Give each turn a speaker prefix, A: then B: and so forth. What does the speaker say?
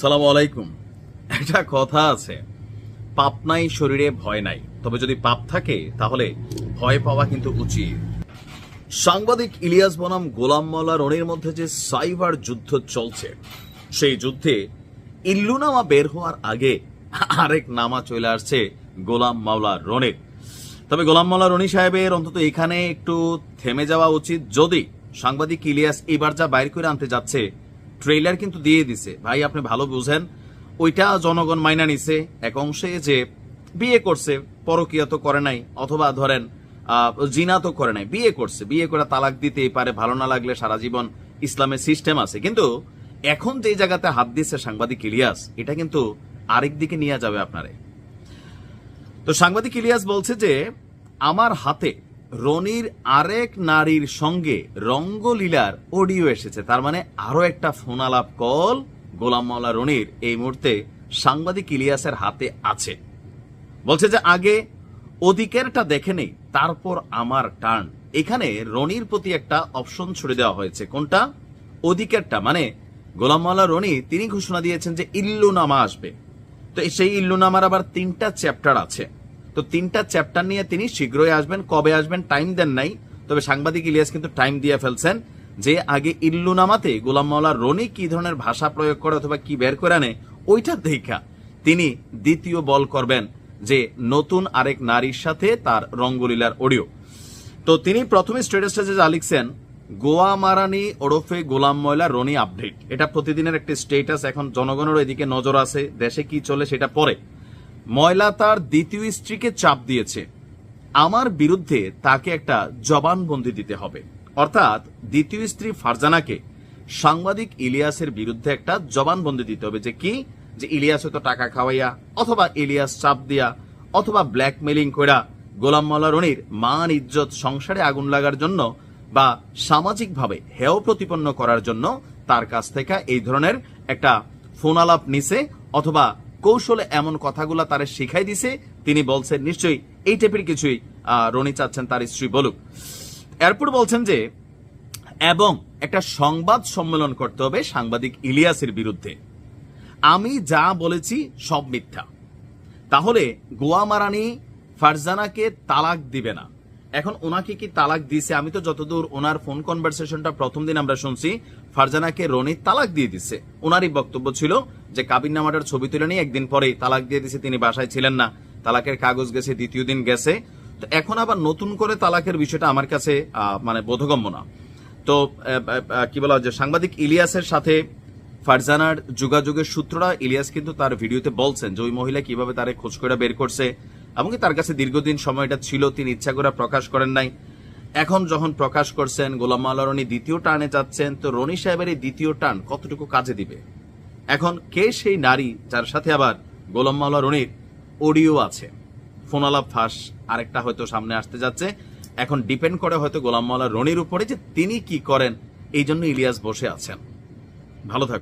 A: সালাম আলাইকুম। একটা কথা আছে, পাপ নাই, শরীরে ভয় নাই। তবে যদি পাপ থাকে, তাহলে ভয় পাওয়া কিন্তু উচিত। সাংবাদিক ইলিয়াস বনাম গোলাম মাওলা রনির মধ্যে যে সাইবার যুদ্ধ চলছে, সেই যুদ্ধে ইল্লু নামা বের হওয়ার আগে আরেক নামা চলে আসছে গোলাম মাওলা রনির। তবে গোলাম মাওলা রনি সাহেবের অন্তত এখানে একটু থেমে যাওয়া উচিত। যদি সাংবাদিক ইলিয়াস এবার যা বাইর করে আনতে যাচ্ছে ট্রেলার কিন্তু দিয়ে দিছে। ভাই, আপনি ভালো বুঝেন, ওইটা জনগণ মাইনা নিছে এক অংশে যে বিয়ে করছে, পরকিয়া তো করে নাই, অথবা ধরেন জিনা তো করে নাই, বিয়ে করছে, বিয়ে করে তালাক দিতেই পারে, ভালো না লাগলে সারা জীবন ইসলামের সিস্টেম আছে। কিন্তু এখন যে জায়গাতে হাত দিচ্ছে সাংবাদিক ইলিয়াস, এটা কিন্তু আরেক দিকে নিয়ে যাবে আপনারে। তো সাংবাদিক ইলিয়াস বলছে যে, আমার হাতে রনির আরেক নারীর সঙ্গে রঙ্গলীলার অডিও এসেছে। তার মানে আরও একটা ফোন আলাপ কল গোলাম মাওলা রনির এই মুহূর্তে সাংবাদিক ইলিয়াসের হাতে আছে। বলছে যে, আগে অধিকারটা দেখে নেই, তারপর আমার টার্ন। এখানে রনির প্রতি একটা অপশন ছুড়ে দেওয়া হয়েছে। কোনটা? অধিকারটা। মানে গোলাম মাওলা রনি, তিনি ঘোষণা দিয়েছেন যে ইল্লু নামা আসবে। তো সেই ইল্লু নামার আবার তিনটা চ্যাপ্টার আছে। তো তিনটা চ্যাপ্টার নিয়ে তিনি শীঘ্রই আসবেন, কবে আসবেন টাইম দেন নাই, তবে সাংবাদিক ইলিয়াস কিন্তু টাইম দিয়ে ফেলছেন যে আগে ইল্লু নামাতে গোলাম মাওলা রনি কি ধরনের ভাষা প্রয়োগ করে অথবা কি বের করে আনে, ওইটা দেখা। তিনি দ্বিতীয় বল করবেন যে নতুন আরেক নারীর সাথে তার রঙ্গলীলার অডিও তো তিনি প্রথমে স্ট্যাটাসটা যে যা লিখছেন, গোয়া মারানি ওরফে গোলাম ময়লা রনি আপডেট এটা প্রতিদিনের একটি স্টেটাস এখন জনগণের এদিকে নজর আছে, দেশে কি চলে সেটা পরে। ময়লা তার দ্বিতীয় স্ত্রীকে চাপ দিয়েছে। আমার বিরুদ্ধে তাকে একটা জবানবন্দি দিতে হবে। অর্থাৎ দ্বিতীয় স্ত্রী ফারজানাকে সাংবাদিক ইলিয়াসের বিরুদ্ধে একটা জবানবন্দি দিতে হবে যে কি? যে ইলিয়াস হয়তো টাকা খাওয়াইয়া অথবা ইলিয়াস চাপ দিয়া অথবা ব্ল্যাকমেলিং কইরা গোলাম মাওলা রনির মান, ইজ্জত, সংসারে আগুন লাগার জন্য বা সামাজিকভাবে হেয় প্রতিপন্ন করার জন্য তার কাছ থেকে এই ধরনের একটা ফোন আলাপ নিছে অথবা কৌশলে এমন কথাগুলা তারে শিখাই দিছে। তিনি বলছেন, নিশ্চয়ই, এই টাইপের কিছুই রনি চাচ্ছেন তার স্ত্রী বলুক। এরপর বলছেন যে, এবং একটা সংবাদ সম্মেলন করতে হবে সাংবাদিক ইলিয়াসের বিরুদ্ধে। আমি যা বলেছি সব মিথ্যা। তাহলে গোয়া মারানি ফারজানাকে তালাক দিবে না। এখন ওনাকে কি তালাক দিছে আমি তো যতদূর ওনার ফোন কনভারসেশনটা প্রথম দিন আমরা শুনছি, ফারজানাকে রনি তালাক দিয়ে দিচ্ছে। ওনারই বক্তব্য ছিল যে কাবিন নামাটার ছবি তুলে নিয়ে একদিন পরেই তালাক দিয়ে দিছে তিনি বাসায় ছিলেন না। তালাকের কাগজ গেছে, দ্বিতীয় দিন গেছে। তো এখন আবার নতুন করে তালাকের বিষয়টা আমার কাছে মানে বোধগম্য না। তো কি বলা যে সাংবাদিক ইলিয়াসের সাথে ফারজানার যোগাযোগের সূত্ররা, ইলিয়াস কিন্তু তার ভিডিওতে বলছেন যে ওই মহিলা কীভাবে তারে খোঁজ করে বের করছে এমনকি তার কাছে দীর্ঘদিন সময়টা ছিল, তিনি ইচ্ছা করে প্রকাশ করেন নাই। এখন যখন প্রকাশ করছেন, গোলাম মাল্লা রনি দ্বিতীয় টার্নে যাচ্ছেন, তো রনি সাহেবের এই দ্বিতীয় টার্ন কতটুকু কাজে দিবে? এখন কে সেই নারী যার সাথে আবার গোলাম মাল্লা রনির অডিও আছে? ফোনালাপ ফাঁস আরেকটা হয়তো সামনে আসতে যাচ্ছে। এখন ডিপেন্ড করে হয়তো গোলাম মাল্লা রনির উপরে যে তিনি কি করেন, এই জন্য ইলিয়াস বসে আছেন। ভালো থাকুন